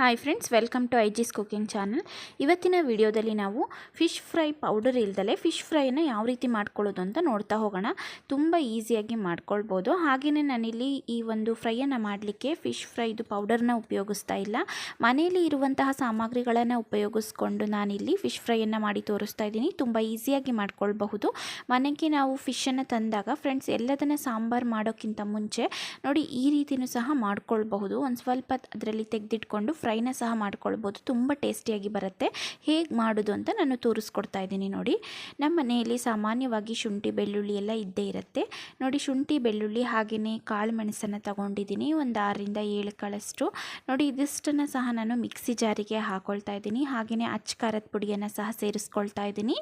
Hi friends welcome to ಐ ಜಿಸ್ cooking channel ಇವತ್ತಿನ ವಿಡಿಯೋದಲ್ಲಿ ನಾವು ಫಿಶ್ ಫ್ರೈ ಪೌಡರ್ ಇಲ್ದಲೆ ಫಿಶ್ ಫ್ರೈನ ಯಾವ ರೀತಿ ಮಾಡ್ಕೊಳ್ಳೋದು ಅಂತ ನೋಡ್ತಾ ಹೋಗೋಣ. ತುಂಬ ಈಸಿಯಾಗಿ ಮಾಡ್ಕೊಳ್ಬೋದು. ಹಾಗೆಯೇ ನಾನಿಲ್ಲಿ ಈ ಒಂದು ಫ್ರೈಯನ್ನು ಮಾಡಲಿಕ್ಕೆ ಫಿಶ್ ಫ್ರೈದು ಪೌಡರ್ನ ಉಪಯೋಗಿಸ್ತಾ ಇಲ್ಲ. ಮನೆಯಲ್ಲಿ ಇರುವಂತಹ ಸಾಮಗ್ರಿಗಳನ್ನು ಉಪಯೋಗಿಸ್ಕೊಂಡು ನಾನಿಲ್ಲಿ ಫಿಶ್ ಫ್ರೈಯನ್ನು ಮಾಡಿ ತೋರಿಸ್ತಾ ಇದ್ದೀನಿ. ತುಂಬ ಈಸಿಯಾಗಿ ಮಾಡ್ಕೊಳ್ಬಹುದು. ಮನೆಗೆ ನಾವು ಫಿಶನ್ನು ತಂದಾಗ ಫ್ರೆಂಡ್ಸ್ ಎಲ್ಲದನ್ನು ಸಾಂಬಾರು ಮಾಡೋಕ್ಕಿಂತ ಮುಂಚೆ ನೋಡಿ ಈ ರೀತಿಯೂ ಸಹ ಮಾಡ್ಕೊಳ್ಬಹುದು. ಒಂದು ಸ್ವಲ್ಪ ಅದರಲ್ಲಿ ತೆಗೆದಿಟ್ಕೊಂಡು ಫ್ರೈನ ಸಹ ಮಾಡ್ಕೊಳ್ಬೋದು. ತುಂಬ ಟೇಸ್ಟಿಯಾಗಿ ಬರುತ್ತೆ. ಹೇಗೆ ಮಾಡೋದು ಅಂತ ನಾನು ತೋರಿಸ್ಕೊಡ್ತಾ ಇದ್ದೀನಿ ನೋಡಿ. ನಮ್ಮ ಮನೆಯಲ್ಲಿ ಸಾಮಾನ್ಯವಾಗಿ ಶುಂಠಿ, ಬೆಳ್ಳುಳ್ಳಿ ಎಲ್ಲ ಇದ್ದೇ ಇರುತ್ತೆ. ನೋಡಿ ಶುಂಠಿ, ಬೆಳ್ಳುಳ್ಳಿ ಹಾಗೆಯೇ ಕಾಳು ಮೆಣಸನ್ನು ತಗೊಂಡಿದ್ದೀನಿ. ಒಂದು ಆರರಿಂದ ಏಳು ಕಳಷ್ಟು. ನೋಡಿ ಇದಿಷ್ಟನ್ನು ಸಹ ನಾನು ಮಿಕ್ಸಿ ಜಾರಿಗೆ ಹಾಕೊಳ್ತಾ ಇದ್ದೀನಿ. ಹಾಗೆಯೇ ಅಚ್ಚ ಖಾರದ ಪುಡಿಯನ್ನು ಸಹ ಸೇರಿಸ್ಕೊಳ್ತಾ ಇದ್ದೀನಿ.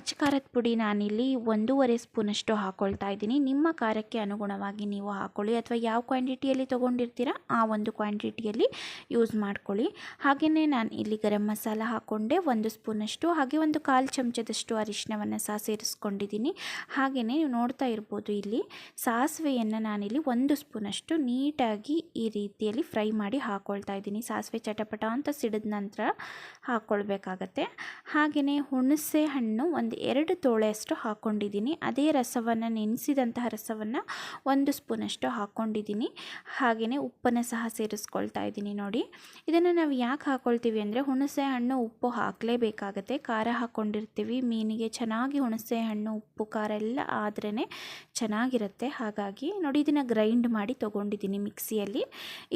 ಅಚ್ಚ ಖಾರದ ಪುಡಿ ನಾನಿಲ್ಲಿ ಒಂದೂವರೆ ಸ್ಪೂನಷ್ಟು ಹಾಕೊಳ್ತಾ ಇದ್ದೀನಿ. ನಿಮ್ಮ ಖಾರಕ್ಕೆ ಅನುಗುಣವಾಗಿ ನೀವು ಹಾಕ್ಕೊಳ್ಳಿ ಅಥವಾ ಯಾವ ಕ್ವಾಂಟಿಟಿಯಲ್ಲಿ ತೊಗೊಂಡಿರ್ತೀರಾ, ಆ ಒಂದು ಕ್ವಾಂಟಿಟಿಯಲ್ಲಿ ಯೂಸ್ ಮಾಡ್ಕೊಳ್ಳಿ. ಹಾಗೆಯೇ ನಾನು ಇಲ್ಲಿ ಗರಂ ಮಸಾಲ ಹಾಕ್ಕೊಂಡೆ ಒಂದು ಸ್ಪೂನಷ್ಟು, ಹಾಗೆ ಒಂದು ಕಾಲು ಚಮಚದಷ್ಟು ಅರಿಶಿನವನ್ನು ಸಹ ಸೇರಿಸ್ಕೊಂಡಿದ್ದೀನಿ. ಹಾಗೆಯೇ ನೀವು ನೋಡ್ತಾ ಇರ್ಬೋದು ಇಲ್ಲಿ ಸಾಸಿವೆಯನ್ನು ನಾನಿಲ್ಲಿ ಒಂದು ಸ್ಪೂನಷ್ಟು ನೀಟಾಗಿ ಈ ರೀತಿಯಲ್ಲಿ ಫ್ರೈ ಮಾಡಿ ಹಾಕ್ಕೊಳ್ತಾ ಇದ್ದೀನಿ. ಸಾಸಿವೆ ಚಟಪಟ ಅಂತ ಸಿಡಿದ ನಂತರ ಹಾಕ್ಕೊಳ್ಬೇಕಾಗತ್ತೆ ಹಾಗೆಯೇ ಹುಣಸೆ ಹಣ್ಣು ಒಂದು ಎರಡು ತೋಳೆಯಷ್ಟು ಹಾಕ್ಕೊಂಡಿದ್ದೀನಿ ಅದೇ ರಸವನ್ನು, ನೆನೆಸಿದಂತಹ ರಸವನ್ನು ಒಂದು ಸ್ಪೂನಷ್ಟು ಹಾಕ್ಕೊಂಡಿದ್ದೀನಿ ಹಾಗೆಯೇ ಉಪ್ಪನ್ನು ಸಹ ಸೇರಿಸ್ಕೊಳ್ತಾ ಇದ್ದೀನಿ ನೋಡಿ. ಇದನ್ನು ನಾವು ಯಾಕೆ ಹಾಕ್ಕೊಳ್ತೀವಿ ಅಂದರೆ ಹುಣಸೆ ಹಣ್ಣು ಉಪ್ಪು ಹಾಕಲೇಬೇಕಾಗತ್ತೆ. ಖಾರ ಹಾಕ್ಕೊಂಡಿರ್ತೀವಿ. ಮೀನಿಗೆ ಚೆನ್ನಾಗಿ ಹುಣಸೆ ಹಣ್ಣು, ಉಪ್ಪು, ಖಾರ ಎಲ್ಲ ಆದ್ರೇ ಚೆನ್ನಾಗಿರುತ್ತೆ. ಹಾಗಾಗಿ ನೋಡಿ ಇದನ್ನು ಗ್ರೈಂಡ್ ಮಾಡಿ ತೊಗೊಂಡಿದ್ದೀನಿ ಮಿಕ್ಸಿಯಲ್ಲಿ.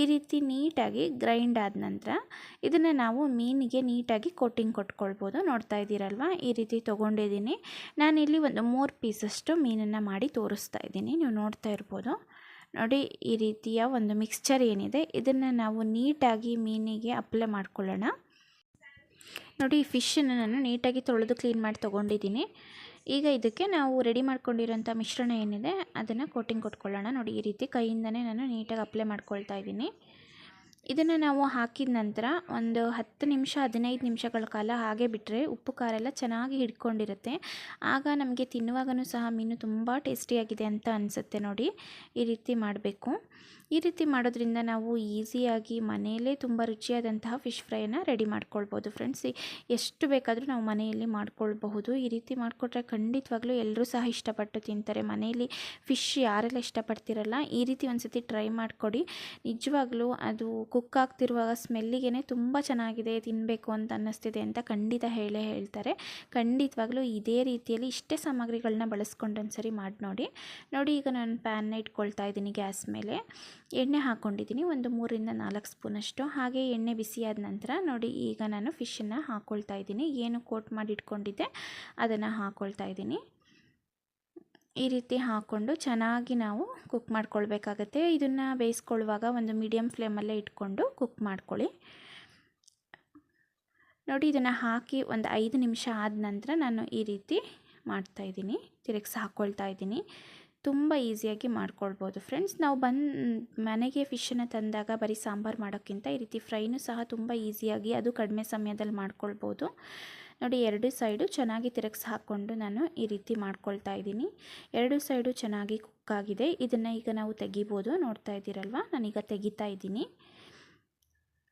ಈ ರೀತಿ ನೀಟಾಗಿ ಗ್ರೈಂಡ್ ಆದ ನಂತರ ಇದನ್ನು ನಾವು ಮೀನಿಗೆ ನೀಟಾಗಿ ಕೋಟಿಂಗ್ ಕೊಟ್ಕೊಳ್ಬೋದು. ನೋಡ್ತಾ ಇದ್ದೀರಲ್ವ? ಈ ರೀತಿ ತೊಗೊಂಡಿದ್ದೀನಿ. ನಾನಿಲ್ಲಿ ಒಂದು ಮೂರು ಪೀಸಷ್ಟು ಮೀನನ್ನು ಮಾಡಿ ತೋರಿಸ್ತಾ ಇದ್ದೀನಿ. ನೀವು ನೋಡ್ತಾ ಇರ್ಬೋದು. ನೋಡಿ ಈ ರೀತಿಯ ಒಂದು ಮಿಕ್ಸ್ಚರ್ ಏನಿದೆ, ಇದನ್ನು ನಾವು ನೀಟಾಗಿ ಮೀನಿಗೆ ಅಪ್ಲೈ ಮಾಡ್ಕೊಳ್ಳೋಣ. ನೋಡಿ ಈ ಫಿಶನ್ನು ನಾನು ನೀಟಾಗಿ ತೊಳೆದು ಕ್ಲೀನ್ ಮಾಡಿ ತೊಗೊಂಡಿದ್ದೀನಿ. ಈಗ ಇದಕ್ಕೆ ನಾವು ರೆಡಿ ಮಾಡ್ಕೊಂಡಿರೋಂಥ ಮಿಶ್ರಣ ಏನಿದೆ, ಅದನ್ನು ಕೋಟಿಂಗ್ ಕೊಟ್ಕೊಳ್ಳೋಣ. ನೋಡಿ ಈ ರೀತಿ ಕೈಯಿಂದನೇ ನಾನು ನೀಟಾಗಿ ಅಪ್ಲೈ ಮಾಡ್ಕೊಳ್ತಾ ಇದ್ದೀನಿ. ಇದನ್ನು ನಾವು ಹಾಕಿದ ನಂತರ ಒಂದು ಹತ್ತು ನಿಮಿಷ, ಹದಿನೈದು ನಿಮಿಷಗಳ ಕಾಲ ಹಾಗೆ ಬಿಟ್ಟರೆ ಉಪ್ಪು, ಖಾರ ಎಲ್ಲ ಚೆನ್ನಾಗಿ ಹಿಡ್ಕೊಂಡಿರುತ್ತೆ. ಆಗ ನಮಗೆ ತಿನ್ನುವಾಗಲೂ ಸಹ ಮೀನು ತುಂಬ ಟೇಸ್ಟಿಯಾಗಿದೆ ಅಂತ ಅನಿಸುತ್ತೆ ನೋಡಿ. ಈ ರೀತಿ ಮಾಡಬೇಕು. ಈ ರೀತಿ ಮಾಡೋದ್ರಿಂದ ನಾವು ಈಸಿಯಾಗಿ ಮನೆಯಲ್ಲೇ ತುಂಬ ರುಚಿಯಾದಂತಹ ಫಿಶ್ ಫ್ರೈನ ರೆಡಿ ಮಾಡ್ಕೊಳ್ಬೋದು ಫ್ರೆಂಡ್ಸ್. ಎಷ್ಟು ಬೇಕಾದರೂ ನಾವು ಮನೆಯಲ್ಲಿ ಮಾಡ್ಕೊಳ್ಬಹುದು. ಈ ರೀತಿ ಮಾಡಿಕೊಟ್ರೆ ಖಂಡಿತವಾಗ್ಲೂ ಎಲ್ಲರೂ ಸಹ ಇಷ್ಟಪಟ್ಟು ತಿಂತಾರೆ. ಮನೆಯಲ್ಲಿ ಫಿಶ್ ಯಾರೆಲ್ಲ ಇಷ್ಟಪಡ್ತಿರಲ್ಲ, ಈ ರೀತಿ ಒಂದು ಸತಿ ಟ್ರೈ ಮಾಡಿಕೊಡಿ. ನಿಜವಾಗ್ಲೂ ಅದು ಕುಕ್ ಆಗ್ತಿರುವಾಗ ಸ್ಮೆಲ್ಲಿಗೆ ತುಂಬ ಚೆನ್ನಾಗಿದೆ ತಿನ್ನಬೇಕು ಅಂತ ಅನ್ನಿಸ್ತಿದೆ ಅಂತ ಖಂಡಿತ ಹೇಳೇ ಹೇಳ್ತಾರೆ. ಖಂಡಿತವಾಗ್ಲೂ ಇದೇ ರೀತಿಯಲ್ಲಿ ಇಷ್ಟೇ ಸಾಮಗ್ರಿಗಳನ್ನ ಬಳಸ್ಕೊಂಡು ಒಂದ್ಸರಿ ಮಾಡಿ ನೋಡಿ ನೋಡಿ ಈಗ ನಾನು ಪ್ಯಾನ್ನ ಇಟ್ಕೊಳ್ತಾ ಇದ್ದೀನಿ ಗ್ಯಾಸ್ ಮೇಲೆ. ಎಣ್ಣೆ ಹಾಕ್ಕೊಂಡಿದ್ದೀನಿ ಒಂದು ಮೂರಿಂದ ನಾಲ್ಕು ಸ್ಪೂನಷ್ಟು ಹಾಗೆ ಎಣ್ಣೆ ಬಿಸಿಯಾದ ನಂತರ ನೋಡಿ, ಈಗ ನಾನು ಫಿಶನ್ನು ಹಾಕ್ಕೊಳ್ತಾ ಇದ್ದೀನಿ. ಏನು ಕೋಟ್ ಮಾಡಿ ಇಟ್ಕೊಂಡಿದ್ದೆ, ಅದನ್ನು ಹಾಕ್ಕೊಳ್ತಾ ಇದ್ದೀನಿ. ಈ ರೀತಿ ಹಾಕ್ಕೊಂಡು ಚೆನ್ನಾಗಿ ನಾವು ಕುಕ್ ಮಾಡ್ಕೊಳ್ಬೇಕಾಗತ್ತೆ. ಇದನ್ನು ಬೇಯಿಸ್ಕೊಳ್ಳುವಾಗ ಒಂದು ಮೀಡಿಯಮ್ ಫ್ಲೇಮಲ್ಲೇ ಇಟ್ಕೊಂಡು ಕುಕ್ ಮಾಡ್ಕೊಳ್ಳಿ. ನೋಡಿ, ಇದನ್ನು ಹಾಕಿ ಒಂದು ಐದು ನಿಮಿಷ ಆದ ನಂತರ ನಾನು ಈ ರೀತಿ ಮಾಡ್ತಾಯಿದ್ದೀನಿ ತಿರುಗಿಸಿ ಹಾಕ್ಕೊಳ್ತಾ ಇದ್ದೀನಿ. ತುಂಬ ಈಸಿಯಾಗಿ ಮಾಡ್ಕೊಳ್ಬೋದು ಫ್ರೆಂಡ್ಸ್. ನಾವು ಬಂದು ಮನೆಗೆ ಫಿಶನ್ನು ತಂದಾಗ ಬರೀ ಸಾಂಬಾರು ಮಾಡೋಕ್ಕಿಂತ ಈ ರೀತಿ ಫ್ರೈನೂ ಸಹ ತುಂಬ ಈಸಿಯಾಗಿ ಅದು ಕಡಿಮೆ ಸಮಯದಲ್ಲಿ ಮಾಡ್ಕೊಳ್ಬೋದು. ನೋಡಿ, ಎರಡು ಸೈಡು ಚೆನ್ನಾಗಿ ತಿರುಗಿಸಿ ಹಾಕ್ಕೊಂಡು ನಾನು ಈ ರೀತಿ ಮಾಡ್ಕೊಳ್ತಾ ಇದ್ದೀನಿ. ಎರಡು ಸೈಡು ಚೆನ್ನಾಗಿ ಕುಕ್ ಆಗಿದೆ ಇದನ್ನು ಈಗ ನಾವು ತೆಗಿಬೋದು. ನೋಡ್ತಾ ಇದ್ದೀರಲ್ವ? ನಾನೀಗ ತೆಗಿತಾ ಇದ್ದೀನಿ.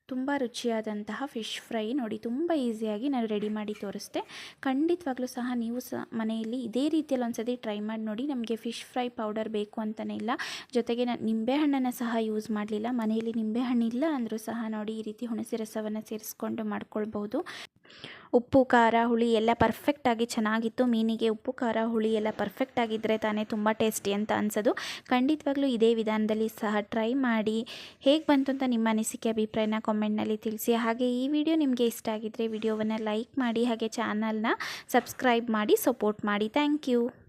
ತುಂಬ ರುಚಿಯಾದಂತಹ ಫಿಶ್ ಫ್ರೈ ನೋಡಿ, ತುಂಬ ಈಸಿಯಾಗಿ ನಾನು ರೆಡಿ ಮಾಡಿ ತೋರಿಸ್ದೆ. ಖಂಡಿತವಾಗ್ಲೂ ಸಹ ನೀವು ಸಹ ಮನೆಯಲ್ಲಿ ಇದೇ ರೀತಿಯಲ್ಲಿ ಒಂದ್ಸತಿ ಟ್ರೈ ಮಾಡಿ ನೋಡಿ, ನಮಗೆ ಫಿಶ್ ಫ್ರೈ ಪೌಡರ್ ಬೇಕು ಅಂತಲೇ ಇಲ್ಲ. ಜೊತೆಗೆ ನಾನು ನಿಂಬೆಹಣ್ಣನ್ನು ಸಹ ಯೂಸ್ ಮಾಡಲಿಲ್ಲ. ಮನೆಯಲ್ಲಿ ನಿಂಬೆಹಣ್ಣಿಲ್ಲ ಅಂದರೂ ಸಹ ನೋಡಿ, ಈ ರೀತಿ ಹುಣಸೆ ರಸವನ್ನು ಸೇರಿಸ್ಕೊಂಡು ಮಾಡ್ಕೊಳ್ಬೋದು. ಉಪ್ಪು, ಖಾರ, ಹುಳಿ ಎಲ್ಲ ಪರ್ಫೆಕ್ಟಾಗಿ ಚೆನ್ನಾಗಿತ್ತು. ಮೀನಿಗೆ ಉಪ್ಪು, ಖಾರ, ಹುಳಿ ಎಲ್ಲ ಪರ್ಫೆಕ್ಟಾಗಿದ್ದರೆ ತಾನೇ ತುಂಬ ಟೇಸ್ಟಿ ಅಂತ ಅನ್ಸೋದು. ಖಂಡಿತವಾಗ್ಲೂ ಇದೇ ವಿಧಾನದಲ್ಲಿ ಸಹ ಟ್ರೈ ಮಾಡಿ. ಹೇಗೆ ಬಂತು ಅಂತ ನಿಮ್ಮ ಅನಿಸಿಕೆ, ಅಭಿಪ್ರಾಯನ ಕಾಮೆಂಟ್ನಲ್ಲಿ ತಿಳಿಸಿ. ಹಾಗೆ ಈ ವಿಡಿಯೋ ನಿಮಗೆ ಇಷ್ಟ ಆಗಿದ್ದರೆ ವಿಡಿಯೋವನ್ನು ಲೈಕ್ ಮಾಡಿ, ಹಾಗೆ ಚಾನಲ್ನ ಸಬ್ಸ್ಕ್ರೈಬ್ ಮಾಡಿ ಸಪೋರ್ಟ್ ಮಾಡಿ. Thank you